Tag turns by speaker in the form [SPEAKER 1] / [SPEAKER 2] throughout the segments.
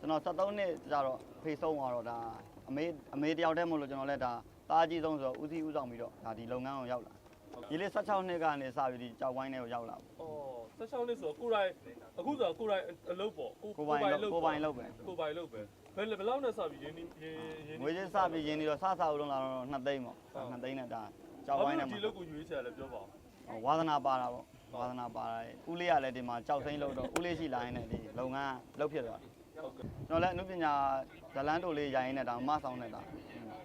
[SPEAKER 1] ကျွန်တော်73နှစ်ကျတော့ဖေးဆုံးသွားတော့ဒါအမေအမေတယောက်တည်းမဟုတ်လို့ကျွန်တော်လည်းဒါသားကြီးဆုံးဆိုတော့ဦးစီးဦးဆောင်ပြီးတော့ဒါဒီလုပ်ငန်းကိုရောက်လာဒီလေး16နှစ်ကနေစပြီးဒီကြောက်ဝိုင်းထဲကိုရောက်လာပေါ့
[SPEAKER 2] အော်16နှစ်ဆိုတော့ကိုယ်တိုင်အခုဆိုတော့ကိုယ်တိုင်အလုပ်ပေါ့
[SPEAKER 1] ကိုပိုင်လုပ်ကိုပိုင်လုပ်ပဲ
[SPEAKER 2] ကိုယ်ပိုင်လုပ်ပဲဘယ်ဘယ်လောက်နဲ့စပြီးရင်းနှီးရင်းရင်း
[SPEAKER 1] ငွေချင်းစပြီးရင်းပြီးတော့စစဦးလုံးလာတော့2သိန်းပေါ့2သိန်းနဲ့ဒါကြောက်ဝိုင်းထဲ
[SPEAKER 2] ဒီ
[SPEAKER 1] မှာ
[SPEAKER 2] လုပ်ကိုရွေးချယ်လဲပြောပါဦး
[SPEAKER 1] ဝါသနာပါတာပေါ့ဝါသနာပါတာဦးလေးကလည်းဒီမှာကြောက်စိမ့်လို့တော့ဦးလေးရှိလာရင်လည်းဒီလုပ်ငန်းလုပ်ဖြစ်သွားတယ်
[SPEAKER 2] ဟုတ် ကဲ့
[SPEAKER 1] ကျွန်တော်လည်းအနုပညာဇလန်းတိုလေးရိုင်းနေတာမဆောင်နေတာ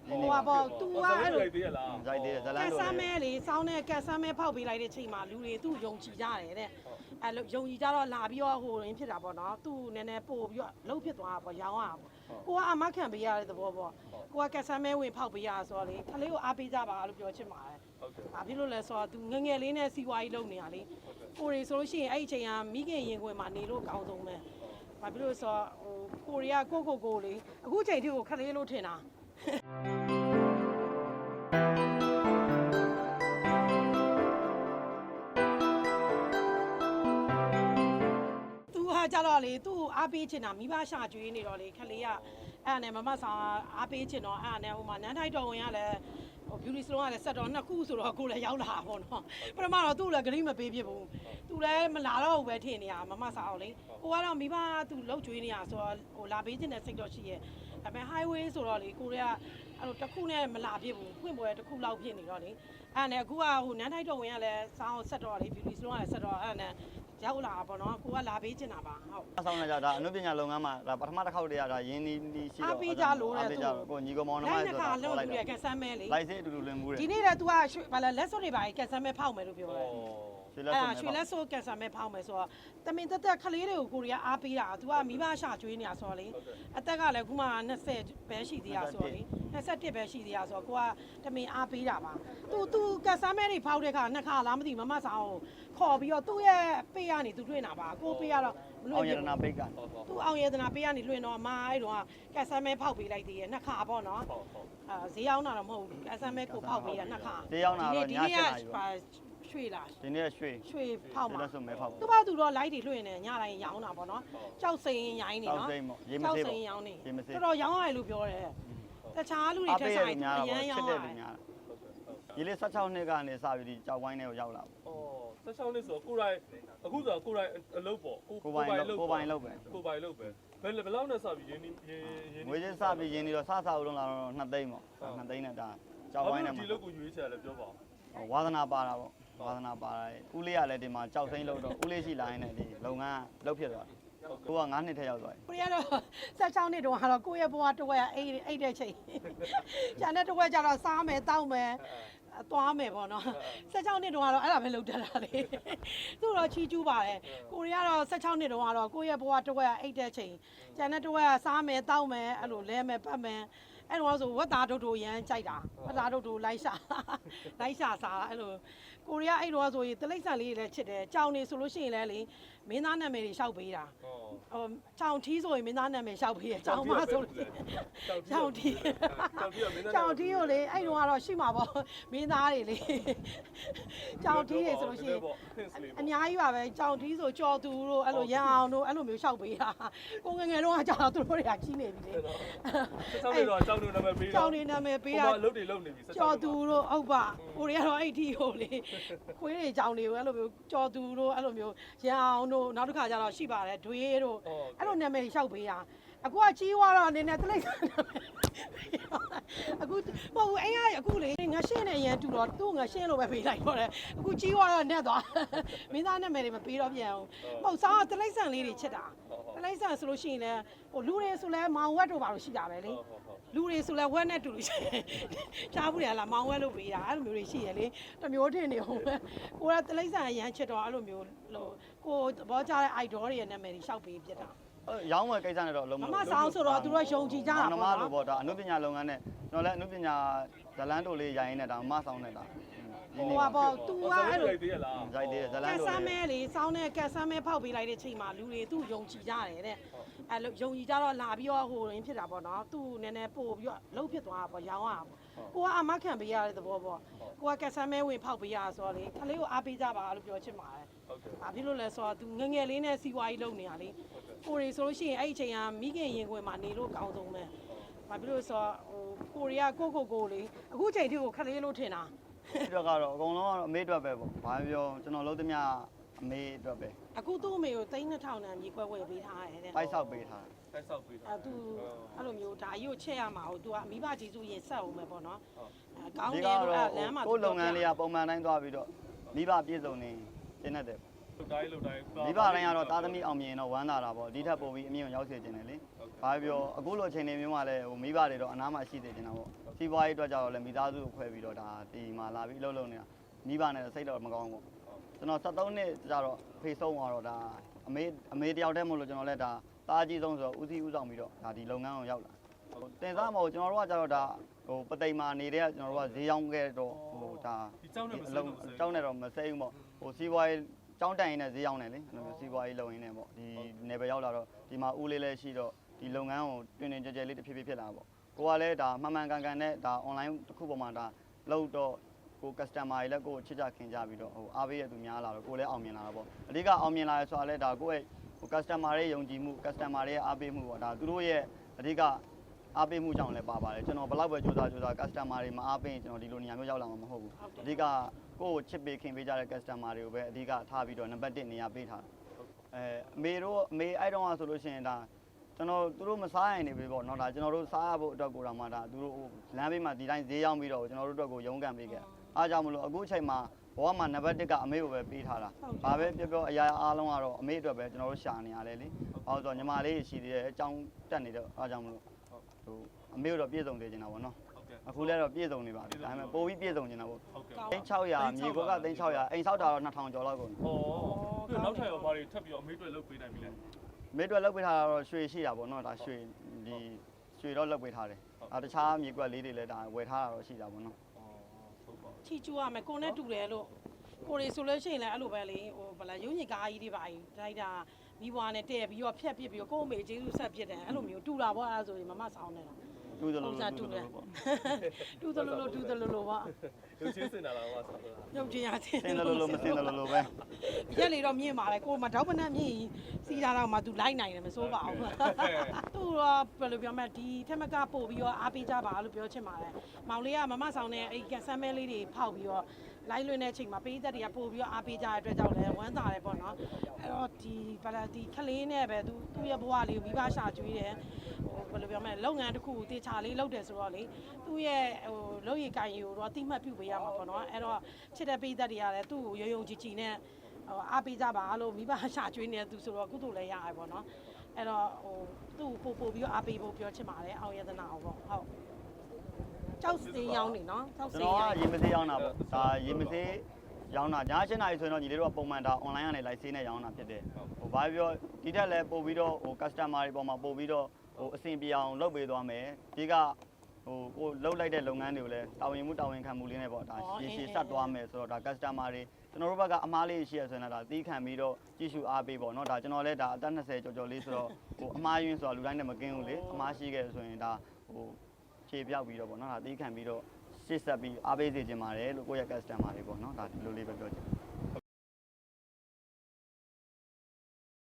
[SPEAKER 1] ဒီ
[SPEAKER 3] ဟို
[SPEAKER 1] နေ့
[SPEAKER 3] ပါပေါ့ तू ကအဲ့လို
[SPEAKER 2] ရိုက်သေးရလား
[SPEAKER 1] ရိုက်သေးတယ်ဇလ
[SPEAKER 3] က
[SPEAKER 1] န်း
[SPEAKER 3] က်
[SPEAKER 1] တို
[SPEAKER 3] ဆမ်းမဲ
[SPEAKER 1] လေး
[SPEAKER 3] လေစောင်းနဲ့ကက်ဆမ်းမဲဖောက်ပေးလိုက်တဲ့ချိန်မှာလူတွေသူ့ယုံကြည်ကြတယ်တဲ့အဲလိုယုံကြည်ကြတော့လာပြီးတော့ဟိုရင်းဖြစ်တာပေါ့နော်သူ့နည်းနည်းပို့ပြီးတော့လှုပ်ဖြစ်သွားတာပေါ့ရောင်းရတာပေါ့ကိုကအမခံပေးရတဲ့သဘောပေါ့ကိုကကက်ဆမ်းမဲဝင်ဖောက်ပေးရဆိုတော့လေခလေးကိုအားပေးကြပါလို့ပြောချင်ပါတယ်
[SPEAKER 2] ဟုတ်ကဲ့။
[SPEAKER 3] ဘာဖြစ်လို့လဲဆိုတော့ तू ငယ်ငယ်လေးနဲ့စီးပွားရေးလုပ်နေတာလေ။ကိုရီဆိုလို့ရှိရင်အဲ့ဒီအချိန်ကမိခင်ရင်ခွင်မှာနေလို့အကောင်းဆုံးပဲ။ ဘာဖြစ်လို့လဲဆိုတော့ဟိုကိုရီးယားကိုကိုကိုလေအခုချိန်ထိကိုခလေးလို့ထင်တာ။ तू ဟာကြတော့လေသူ့ကိုအားပေးချင်တာမိဘရှာကျွေးနေတော့လေခလေးကအဲ့ဒါနဲ့မမဆောင်အားပေးချင်တော့အဲ့ဒါနဲ့ဟိုမှာနန်းထိုက်တော်ဝင်ကလည်းဟို beauty salon ကလည်းဆက်တော့နှစ်ခုဆိုတော့ကိုလည်းရောက်လာတာပေါ့နော်ပထမတော့သူ့လည်းဂရိမပေးဖြစ်ဘူးသူလည်းမလာတော့ဘူးပဲထင်နေရမမဆောင်လေကိုကတော့မိဘသူလှုပ်ကျွေးနေရဆိုတော့ဟိုလာပေးချင်တဲ့စိတ်တော့ရှိရဲ့ဒါပေမဲ့ highway ဆိုတော့လေကိုတွေကအဲ့လိုတစ်ခုနဲ့မလာဖြစ်ဘူးဖွင့်ပွဲတစ်ခုလောက်ဖြစ်နေတော့လေအဲ့ဒါနဲ့အခုကဟိုနန်းထိုက်တော်ဝင်ကလည်းစောင်းဆက်တော့လေ beauty salon ကလည်းဆက်တော့အဲ့ဒါနဲ့ ရောက်လာတာပေါ့နော်ကိုကလာပေးချင်တာပါဟုတ်
[SPEAKER 1] အဆောင်နေကြဒါအနုပညာလုပ်ငန်းမှာဒါပထမတစ်ခေါက်တည်းကဒါရင်းနှီးနှီးရှိတော့
[SPEAKER 3] အားပေးကြလို့တဲ့
[SPEAKER 1] အားပေးကြ
[SPEAKER 3] သူ့
[SPEAKER 1] လို့ကိုညီကောင်မောင်နှမ
[SPEAKER 3] လို
[SPEAKER 1] ဆို
[SPEAKER 3] က်
[SPEAKER 1] တော့
[SPEAKER 3] နှခါ
[SPEAKER 1] ခေါ်
[SPEAKER 3] လောက်
[SPEAKER 1] လိုက်
[SPEAKER 3] လူရ
[SPEAKER 1] တော့
[SPEAKER 3] ကဆမ်းမဲလေ
[SPEAKER 1] လိုက်စေအတူတူလွင်မှုတယ်
[SPEAKER 3] ဒီနေ့လည်း तू ကရွှေဘာလဲလက်စွပ်တွေပါကဆမ်းမဲဖောက်မယ်လို့ပြောတယ်
[SPEAKER 1] ရွှေလက်ဆိုအဲ့
[SPEAKER 3] ဒါရွှေလက်ဆိုးကန်ဆာမဲ့ဖောင်းမယ်ဆိုတော့တမင်တက်တက်ကလေးတွေကိုကိုရီးယားအားပေးတာသူကမိဘရှာကျွေးနေတာဆိုတော့လေအသက်ကလည်းခုမှ20ပဲရှိသေးတာဆိုတော့လေ21ပဲရှိသေးတာဆိုတော့ကိုကတမင်အားပေးတာပါသူသူကန်ဆာမဲ့တွေဖောက်တဲ့ခါနှစ်ခါလားမသိမမဆောင်ခေါ်ပြီးတော့သူ့ရဲ့ပေးရနေသူတွေ့နေတာပါကိုပေးရတော့မလွ
[SPEAKER 1] အောင်ရတနာပိတ်က
[SPEAKER 3] သူအောင်ရတနာပေးရနေလွှင့်တော့မအဲ့တော့ကန်ဆာမဲ့ဖောက်ပေးလိုက်သေးရဲ့နှစ်ခါပေါ့နော်
[SPEAKER 2] ဟုတ်ဟုတ်
[SPEAKER 3] အဲဈေးရောက်တာတော့မဟုတ်ဘူးကန်ဆာမဲ့ကိုဖောက်ပေးရနှစ်ခါ
[SPEAKER 1] ဈေးရောက်တာတော့ည7နာရီပါ
[SPEAKER 3] ရွှေလာ
[SPEAKER 1] ဒီနေ့ရွှေ
[SPEAKER 3] ရွှေဖောက်
[SPEAKER 1] ရွှေ
[SPEAKER 3] မှာ
[SPEAKER 1] လက်ဆုံးမဲဖောက်
[SPEAKER 3] သူ့ဘာသူတော့ light တွေလွှင့်နေညတိုင်းရောင်းတာပေါ့နော်ကြောက်စိန်ရိုင်းနေ
[SPEAKER 1] တောက်
[SPEAKER 3] နော်
[SPEAKER 1] စိမ့်ပေါ့ရေမ
[SPEAKER 3] ကြောက်
[SPEAKER 1] သေး
[SPEAKER 3] စိ
[SPEAKER 1] ပေါ့
[SPEAKER 3] န်ရောင်းနေ
[SPEAKER 1] ရေမသေး
[SPEAKER 3] တော်တော်ရောင်းရတယ်လို့ပြောတယ်တခြားလူတွေ
[SPEAKER 1] အား
[SPEAKER 3] ထက်
[SPEAKER 1] ပေးရ
[SPEAKER 3] ဆိုင်
[SPEAKER 1] လူများ
[SPEAKER 3] အ
[SPEAKER 1] တော့
[SPEAKER 3] ရန်
[SPEAKER 1] ချ
[SPEAKER 3] ရော
[SPEAKER 1] စ်
[SPEAKER 3] င်း
[SPEAKER 1] တဲ့
[SPEAKER 3] ရ
[SPEAKER 1] လူ
[SPEAKER 3] တယ်
[SPEAKER 1] များ
[SPEAKER 2] ဟုတ်ကဲ့ဟုတ်
[SPEAKER 1] ဒီလေး16နှစ်ကနေစပြီးဒီကြောက်ဝိုင်းထဲကိုရောက်လာပေါ့
[SPEAKER 2] အော်16နှစ်ဆိုတော့ကိုယ်တိုင်အခုဆိုတော့ကိုယ်တိုင်အလုပ်ပေါ့
[SPEAKER 1] ကိုပိုင်လုပ်ကိုပိုင်လုပ်ပဲ
[SPEAKER 2] ကိုယ်ပိုင်လုပ်ပဲဘယ်ဘယ်လောက်နဲ့စပြီးရင်းနှီးရင်းရင်း
[SPEAKER 1] ငွေချင်းစပြီးရင်းပြီးတော့စစဦးလုံးလာတော့2သိန်းပေါ့2သိန်းနဲ့ဒါကြောက်ဝိုင်းထဲ
[SPEAKER 2] ဒီ
[SPEAKER 1] မှာ
[SPEAKER 2] လုပ်ကိုရွေးချယ်လဲပြောပါဦး
[SPEAKER 1] ဝါသနာပါတာပေါ့ ဝါသနာပါတာဦးလေးကလည်းဒီမှာကြောက်စိမ့်လို့တော့ဦးလေးရှိလာရင်လည်းဒီလုပ်ငန်းလုပ်ဖြစ်သွားတယ်ကိုက9နှစ်ထက်ရောက်သွားပြီ
[SPEAKER 3] ကိုရီးယားတော့16နှစ်တုန်းကတော့ကိုယ့်ရဲ့ဘဝတစ်ဝက်အိတ်အိတ်တဲ့ချိန်ကျန်တဲ့တစ်ဝက်ကျတော့စားမယ်တောက်မယ်သွားမယ်ပေါ့နော်16နှစ်တုန်းကတော့အဲ့ဒါပဲလုပ်တတ်တာလေသူတော့ချီကျူးပါတယ်ကိုရီးယားတော့16နှစ်တုန်းကတော့ကိုယ့်ရဲ့ဘဝတစ်ဝက်အိတ်တဲ့ချိန်ကျန်တဲ့တစ်ဝက်ကစားမယ်တောက်မယ်အဲ့လိုလဲမယ်ပတ်မယ် အဲ့တော့ဆိုဝက်သားဒုတ်တို့ရမ်းကြိုက်တာဝက်သားဒုတ်တို့လိုက်ရှာလိုက်ရှာစားအဲ့လိုကိုရီးယားအဲ့တော့ဆိုရင်တလိမ့်ဆန်လေးတွေလည်းချစ်တယ်ကြောင်နေဆိုလို့ရှိရင်လည်းလေမင်းသားနာမည်တွေရှောက်ပေးတာ
[SPEAKER 2] ဟော
[SPEAKER 3] ဟိုကြောင်ထီးဆိုရင်မင်းသားနာမည်ရှောက်ပေးရကြောင်မဆိုလို့ကြောင်ထီး
[SPEAKER 2] ကြောင်ထီးကမင်းသားနာမည်
[SPEAKER 3] ကြောင်ထီးကိုလေအဲ့တော့ကတော့ရှိမှာပေါ့မင်းသားတွေလေကြောင်ထီးတွေဆိုလို့ရှိရင်အများကြီးပါပဲကြောင်ထီးဆိုကြော်သူတို့အဲ့လိုရန်အောင်တို့အဲ့လိုမျိုးရှောက်ပေးတာကိုငယ်ငယ်တော့ကြောင်သူတို့တွေကကြီးနေပြီလေ
[SPEAKER 2] 16နှစ်တော့ကြောင်တို့နာမည်ပေး
[SPEAKER 3] ကြောင်နေနာမည်ပေးတာ
[SPEAKER 2] ဟိုမှာလုပ်တွေလုပ်နေပြီ16
[SPEAKER 3] ကြော်သူတို့ဟုတ်ပါကိုရီးယားတော့အဲ့ဒီဟိုလေခွေးတွေကြောင်တွေကိုအဲ့လိုမျိုးကြော်သူတို့အဲ့လိုမျိုးရန်အောင်တို့နောက်တစ်ခါကျတော့ရှိပါတယ်ဒွေးတို့အဲ့လိုနာမည်ရှောက်ပေးတာအခုကကြီးသွားတော့အနေနဲ့တလိမ့်ဆန်နာမည်အခုမဟုတ်ဘူးအဲ့ရအခုလေငါရှင်းနေရန်တူတော့သူ့ငါရှင်းလို့ပဲပေးလိုက်တော့တယ်အခုကြီးသွားတော့နဲ့သွားမင်းသားနာမည်တွေမပေးတော့ပြန်ဘူးမဟုတ်စားတလိမ့်ဆန်လေးတွေချစ်တာတလိမ့်ဆန်ဆိုလို့ရှိရင်လည်းဟိုလူတွေဆိုလဲမောင်ဝက်တို့ပါလို့ရှိတာပဲလေ လူတွေဆိုလဲဝက်နဲ့တူလို့ရှိရင်ချားဘူးတယ်လားမောင်ဝက်လို့ပေးတာအဲ့လိုမျိုးတွေရှိရလေတမျိုးထင်နေဟုတ်ပဲကိုကတလိမ့်ဆန်အရန်ချစ်တော့အဲ့လိုမျိုးဟိုကိုသဘောကျတဲ့ idol တွေရဲ့နာမည်တွေရှောက်ပေးပြတာ
[SPEAKER 1] ရောင်းဝယ်ကိစ္စနဲ့တော့အလုံး
[SPEAKER 3] မမဆောင်ဆိုတော့သူတို့ယုံကြည်ကြတာ
[SPEAKER 1] နမ
[SPEAKER 3] ပေါ့
[SPEAKER 1] လို
[SPEAKER 3] နော်
[SPEAKER 1] ပေါ့ဒါအနုပညာလုပ်ငန်းနဲ့ကျွန်တော်လည်းအနုပညာဇလန်းတိုလေးရိုင်းနေတာမဆောင်နေတာ
[SPEAKER 3] ဟိုပါပေါ့ तू ကအဲ့လို
[SPEAKER 2] ရိုက်သေးရလား
[SPEAKER 1] ရိုက်သေးတယ်ဇလ
[SPEAKER 3] က
[SPEAKER 1] န်း
[SPEAKER 3] က်
[SPEAKER 1] တို
[SPEAKER 3] ဆမ်းမဲ
[SPEAKER 1] လေး
[SPEAKER 3] လေစောင်းနဲ့ကက်ဆမ်းမဲဖောက်ပေးလိုက်တဲ့ချိန်မှာလူတွေသူ့ယုံကြည်ကြတယ်တဲ့အဲလိုယုံကြည်ကြတော့လာပြီးတော့ဟိုရင်းဖြစ်တာပေါ့နော်သူ့နည်းနည်းပို့ပြီးတော့လှုပ်ဖြစ်သွားတာပေါ့ရောင်းရတာပေါ့ကိုကအမခံပေးရတဲ့သဘောပေါ့ကိုကကက်ဆမ်းမဲဝင်ဖောက်ပေးရဆိုတော့လေခလေးကိုအားပေးကြပါလို့ပြောချင်ပါတယ်
[SPEAKER 2] ဟုတ်ကဲ့။
[SPEAKER 3] ဘာဖြစ်လို့လဲဆိုတော့သူငယ်ငယ်လေးနဲ့စီးပွားရေးလုပ်နေတာလေ။ကိုရီဆိုလို့ရှိရင်အဲ့ဒီအချိန်ကမိခင်ရင်ခွင်မှာနေလို့ကောင်းဆုံးပဲ။ဘာဖြစ်လို့လဲဆိုတော့ဟိုကိုရီးယားကိုကိုကိုလေအခုချိန်ထိကိုခလေးလို့ထင်တာ
[SPEAKER 1] ဒီတော့ကတော့အကုန်လုံးကတော့အမေအတွက်ပဲပေါ့ဘာပြောကျွန်တော်လုံးသမျှအမေအတွက်ပဲ။
[SPEAKER 3] အခုသူ့အမေကို3000တန်မြေကွက်ဝယ်ပေးထားရတယ်တဲ့
[SPEAKER 1] ပိုက်ဆောက်ပေးထားတယ်
[SPEAKER 2] တိုက်ဆောက်ပေးတာ
[SPEAKER 3] အဲသူအဲ့လိုမျိုးဒါအယို့ချက်ရမှာဟုတ်သူကမိဘကျေစုရင်ဆက်အောင်ပဲပေါ့နော်
[SPEAKER 2] ဟုတ်
[SPEAKER 3] အဲကောင်း
[SPEAKER 1] ဒီ
[SPEAKER 3] တယ်
[SPEAKER 1] ကတော့
[SPEAKER 3] လို့အဲ့လမ်းမှာ
[SPEAKER 1] ကိုယ်လုပ်ငန်းလေးကပုံမှန်တိုင်းသွားပြီးတော့မိဘပြည့်စုံနေကျင်းတတ်တယ်
[SPEAKER 2] လုတ်တိုင်းလုတ်တိုင်း
[SPEAKER 1] မိဘတိုင်းကတော့သားသမီးအောင်မြင်တော့ဝမ်းသာတာပေါ့ဒီထက်ပိုပြီးအမြင့်ကိုရောက်စေခြင်းတယ်လေဘာပြောအခုလိုအချိန်တွေမျိုးမှာလည်းဟိုမိဘတွေတော့အနားမှာရှိနေကြတာပေါ့စီးပွားရေးအတွက်ကြတော့လည်းမိသားစုကိုခွဲပြီးတော့ဒါဒီမှာလာပြီးအလုပ်လုပ်နေတာမိဘနဲ့စိတ်တော့မကောင်းဘူးကျွန်တော်73နှစ်ကြတော့ဖေးဆုံးသွားတော့ဒါအမေအမေတယောက်တည်းမို့လို့ကျွန်တော်လည်းဒါသားကြီးဆုံးဆိုတော့ဦးစီးဦးဆောင်ပြီးတော့ဒါဒီလုပ်ငန်းကိုရောက်လာတင်စားမဟုတ်ကျွန်တော်တို့ကကြတော့ဒါဟိုပသိမ်မာနေတဲ့ကျွန်တော်တို့ကဈေးရောက်ခဲ့တော့ဟိုဒါအ
[SPEAKER 2] လုံး
[SPEAKER 1] အကြောင်းနဲ့တော့မစိမ့်ဘူးပေါ့ဟိုစီးပွားရေး ကျောင်းတိုင်ရင်းနဲ့ဈေးရောက်နေလေအဲ့လိုမျိုးစီးပွားရေးလုပ်ရင်းနဲ့ပေါ့ဒီနယ်ပယ်ရောက်လာတော့ဒီမှာဦးလေးလည်းရှိတော့ဒီလုပ်ငန်းကိုတွင်တွင်ကြဲကြဲလေးတစ်ဖြည်းဖြည်းဖြစ်လာပေါ့ကိုကလည်းဒါမှန်မှန်ကန်ကန်နဲ့ဒါ online တစ်ခုပေါ်မှာဒါလုပ်တော့ကို customer တွေလည်းကိုချစ်ကြခင်ကြပြီးတော့ဟိုအားပေးရသူများလာတော့ကိုလည်းအောင်မြင်လာတော့ပေါ့အဓိကအောင်မြင်လာရဆိုတာလည်းဒါကိုယ့်ရဲ့ဟို customer တွေယုံကြည်မှု customer တွေရဲ့အားပေးမှုပေါ့ဒါသူတို့ရဲ့အဓိက အားပေးမှုကြောင့်လည်းပါပါတယ်ကျွန်တော်ဘယ်လောက်ပဲကြိုးစားကြိုးစား customer တွေမအားပေးရင်ကျွန်တော်ဒီလိုနေရာမျိုးရောက်လာမှာမဟုတ်ဘူး
[SPEAKER 3] ဟုတ်တယ်
[SPEAKER 1] အဓိကကိုယ့်ကိုချစ်ပေးခင်ပေးကြတဲ့ customer တွေကိုပဲအဓိကထားပြီးတော့နံပါတ်1နေရာပေးထားတယ်အဲအမေတို့အမေအဲ့တုန်းကဆိုလို့ရှိရင်ဒါကျွန်တော်သူတို့မစားရင်နေပြီပေါ့နော်ဒါကျွန်တော်တို့စားရဖို့အတွက်ကိုတော့မှဒါသူတို့ဟိုလမ်းဘေးမှာဒီတိုင်းဈေးရောက်ပြီးတော့ကျွန်တော်တို့အတွက်ကိုရုန်းကန်ပေးခဲ့အားကြောင့်မလို့အခုအချိန်မှာဘဝမှာနံပါတ်1ကအမေကိုပဲပေးထားတာဘာပဲပြောပြောအရာအားလုံးကတော့အမေအတွက်ပဲကျွန်တော်တို့ရှာနေရတယ်လေဟောဆိုတော့ညီမလေးရှိသေးတယ်အကြောင်းတက်နေတော့အားကြောင့်မလို့ ဟိုအမေတို့ပြည့်စုံသေးချင်တာပေါ့နော်
[SPEAKER 2] ဟုတ်ကဲ့
[SPEAKER 1] အခုလည်းတော့ပြည့်စုံနေပါပြီဒါပေမဲ့ပိုပြီးပြည့်စုံနေတာပေါ့
[SPEAKER 2] ဟုတ်ကဲ့
[SPEAKER 1] သိန်း600မြေကောကသိန်း600အိမ်ဆောက်တာတော့2000ကျော်လောက်ကုန်ပြီ
[SPEAKER 2] ဩပြီးတော့နောက်ထပ်ရောဘာတွေထပ်ပြီးတော့အမေတွေလုတ်ပေးနိုင်ပြီလဲ
[SPEAKER 1] မိတ်တွေလောက်ပေးထားတာတော့ရွှေရှိတာပေါ့နော်ဒါရွှေဒီရွှေတော့လောက်ပေးထားတယ်အဲတခြားမြေကွက်လေးတွေလည်းဒါဝယ်ထားတာတော့ရှိတာပေါ့နော်
[SPEAKER 2] ဩဟုတ်ပါ
[SPEAKER 3] ချီကျူရမယ်ကိုနဲ့တူတယ်လို့ကိုရီဆိုလို့ရှိရင်လည်းအဲ့လိုပဲလေဟိုဗလာရုံညင်ကားကြီးတွေပါကြီးတိုက်တာ မိဘွားနဲ့တဲ့ပြီးတော့ဖြတ်ပစ်ပြီးတော့ကို့အမေကျေးဇူးဆက်ပစ်တယ်အဲ့လိုမျိုးတူတာပေါ့အဲ့ဒါဆိုရင်မမဆောင်နေတာ
[SPEAKER 1] တူတယ်လို့
[SPEAKER 3] ပုံစံတူတယ်တူတယ်လို့လို့တူတယ်လို့လို့ပေါ့
[SPEAKER 2] ရုပ်ချင်းစင်တာလားဟောဆောက်တာ
[SPEAKER 3] ရုပ်ချင်းရချင်း
[SPEAKER 1] စင်းတယ်လို့လို့မစင်းတယ်လို့လို့ပဲ
[SPEAKER 3] ရက်လေတော့မြင့်ပါလေကိုမတောက်ပနက်မြင့်စီးတာတော့မှ तू လိုက်နိုင်တယ်မစိုးပါဘူးသူတော့ဘယ်လိုပြောမလဲဒီထက်မကပို့ပြီးတော့အားပေးကြပါလို့ပြောချင်ပါတယ်မောင်လေးကမမဆောင်တဲ့အဲ့ကန်ဆမ်းမဲလေးတွေဖောက်ပြီးတော့လိုက်လွင်တဲ့အချိန်မှာပေးသက်တွေကပို့ပြီးတော့အားပေးကြတဲ့အတွက်ကြောင့်လည်းဝမ်းသာတယ်ပေါ့နော်အဲ့တော့ဒီဘာလာဒီခလေးနဲ့ပဲသူသူ့ရဲ့ဘဝလေးကိုမိဘရှာကျွေးတယ်ဟိုဘယ်လိုပြောမလဲလုပ်ငန်းတစ်ခုကိုတေချာလေးလုပ်တယ်ဆိုတော့လေသူ့ရဲ့ဟိုလုပ်ရည်ကိုင်ရည်ကိုတော့တိမှတ်ပြုပေးရမှာပေါ့နော်အဲ့တော့ချစ်တဲ့ပေးသက်တွေကလည်းသူ့ကိုရုံရုံကြည်ကြည်နဲ့ဟိုအားပေးကြပါလို့မိဘရှာကျွေးနေတဲ့သူဆိုတော့ကုသိုလ်လည်းရရပေါ့နော်အဲ့တော့ဟိုသူ့ကိုပို့ပို့ပြီးတော့အားပေးဖို့ပြောချင်ပါတယ်အောင်ရတနာအောင်ပေါ့ဟုတ်ကြောက်စင်းရောင်းနေနော်ကြောက်စ
[SPEAKER 1] ကျွန်
[SPEAKER 3] င်း
[SPEAKER 1] တော်က
[SPEAKER 3] ရောင်း
[SPEAKER 1] ရေမစေးရောင်းတာပေါ့ဒါရေမစေးရောင်းတာည7နာရီဆိုရင်တော့ညီလေးတို့ကပုံမှန်ဒါ online ကနေ live ဆေးနဲ့ရောင်းတာဖြစ်တယ်ဟိုဘာပြောဒီထက်လည်းပို့ပြီးတော့ဟို customer တွေပေါ်မှာပို့ပြီးတော့ ဟိုအဆင်ပြေအောင်လုပ်ပေးသွားမယ်ဒီကဟိုကိုလှုပ်လိုက်တဲ့လုပ်ငန်းတွေကိုလည်းတာဝန်မှုတာဝန်ခံမှုလေးနဲ့ပေါ့ဒါရှည်ရှည်ဆက်သွားမယ်ဆိုတော့ဒါ customer တွေကျွန်တော်တို့ဘက်ကအမားလေးရှိရဆိုရင်တော့ဒါသီးခံပြီးတော့ကြည့်ရှုအားပေးပေါ့နော်ဒါကျွန်တော်လည်းဒါအသက်20ကျော်ကျော်လေးဆိုတော့ဟိုအမားယွင်းဆိုတော့လူတိုင်းနဲ့မကင်းဘူးလေအမားရှိခဲ့ဆိုရင်ဒါဟိုခြေပြောက်ပြီးတော့ပေါ့နော်ဒါသီးခံပြီးတော့ရှေ့ဆက်ပြီးအားပေးစေချင်ပါတယ်လို့ကိုယ့်ရဲ့ customer တွေပေါ့နော်ဒါဒီလိုလေးပဲပြောချင်တယ်